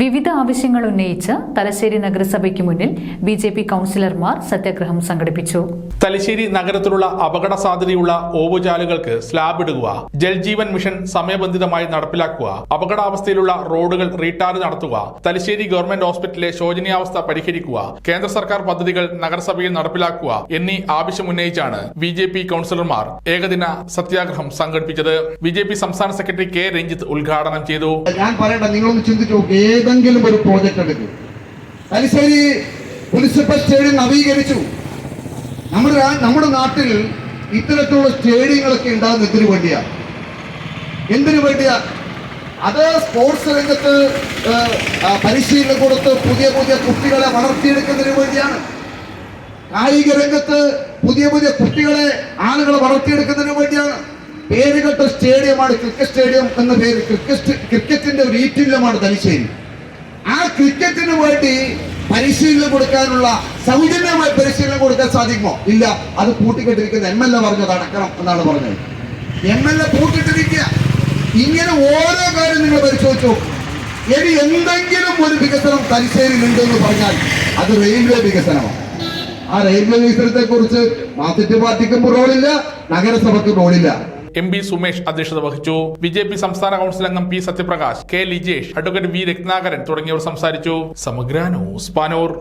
വിവിധ ആവശ്യങ്ങൾ ഉന്നയിച്ച് തലശ്ശേരി നഗരസഭയ്ക്ക് മുന്നിൽ ബി ജെ പി കൗൺസിലർമാർ സത്യാഗ്രഹം സംഘടിപ്പിച്ചു. തലശ്ശേരി നഗരത്തിലുള്ള അപകട സാധ്യതയുള്ള ഓവുചാലുകൾക്ക് സ്ലാബ് ഇടുക ജൽജീവൻ മിഷൻ സമയബന്ധിതമായി നടപ്പിലാക്കുക അപകടാവസ്ഥയിലുള്ള റോഡുകൾ റീടാർ നടത്തുക തലശ്ശേരി ഗവൺമെന്റ് ഹോസ്പിറ്റലിലെ ശോചനീയാവസ്ഥ പരിഹരിക്കുക കേന്ദ്ര സർക്കാർ പദ്ധതികൾ നഗരസഭയിൽ നടപ്പിലാക്കുക എന്നീ ആവശ്യമുന്നയിച്ചാണ് ബി ജെ പി കൗൺസിലർമാർ ഏകദിന സത്യാഗ്രഹം സംഘടിപ്പിച്ചത്. ബി ജെ പി സംസ്ഥാന സെക്രട്ടറി കെ രഞ്ജിത്ത് ഉദ്ഘാടനം ചെയ്തു. ഞാൻ നിങ്ങളൊന്ന് ചിന്തിച്ചു ഏതെങ്കിലും ഒരു പ്രോജക്റ്റ് എടുക്കും. തലശ്ശേരി മുനിസിപ്പൽ സ്റ്റേഡിയം നവീകരിച്ചു. നമ്മുടെ നമ്മുടെ നാട്ടിൽ ഇത്തരത്തിലുള്ള സ്റ്റേഡിയങ്ങളൊക്കെ ഉണ്ടാകുന്ന എന്തിനു വേണ്ടിയാ? എന്തിനു വേണ്ടിയാ? അത് സ്പോർട്സ് രംഗത്ത് പരിശീലനം കൊടുത്ത് പുതിയ പുതിയ കുട്ടികളെ വളർത്തിയെടുക്കുന്നതിന് വേണ്ടിയാണ്. കായിക രംഗത്ത് പുതിയ പുതിയ കുട്ടികളെ ആളുകളെ വളർത്തിയെടുക്കുന്നതിന് വേണ്ടിയാണ്. പേരുകെട്ട സ്റ്റേഡിയമാണ് ക്രിക്കറ്റ് സ്റ്റേഡിയം എന്ന പേര് ക്രിക്കറ്റ് ക്രിക്കറ്റിന്റെ ഒരു ഈറ്റില്ലമാണ് തലശ്ശേരി. ക്രിക്കറ്റിന് വേണ്ടി പരിശീലനം കൊടുക്കാനുള്ള സൗജന്യമായി പരിശീലനം കൊടുക്കാൻ സാധിക്കുമോ? ഇല്ല. അത് പൂട്ടിക്കെട്ടിരിക്കുന്ന എം എൽ എ പറഞ്ഞത് അടക്കണം എന്നാണ് പറഞ്ഞത്. എം എൽ എ പൂട്ടിട്ടിരിക്കുക. ഇങ്ങനെ ഓരോ കാര്യം നിങ്ങൾ പരിശോധിച്ചു. ഇനി എന്തെങ്കിലും ഒരു വികസനം തലശ്ശേരിയിൽ ഉണ്ടെന്ന് പറഞ്ഞാൽ അത് റെയിൽവേ വികസനമാണ്. ആ റെയിൽവേ വികസനത്തെ കുറിച്ച് മാർക്കറ്റ് പാർട്ടിക്കും റോളില്ല നഗരസഭയ്ക്കും റോളില്ല. എം ബി സുമേഷ് അധ്യക്ഷത വഹിച്ചു. ബി ജെ പി സംസ്ഥാന കൗൺസിൽ അംഗം P Sathyaprakash K Lijesh advocate V Rathnakaran തുടങ്ങിയവർ സംസാരിച്ചു. സമഗ്ര ന്യൂസ് പാനൂർ.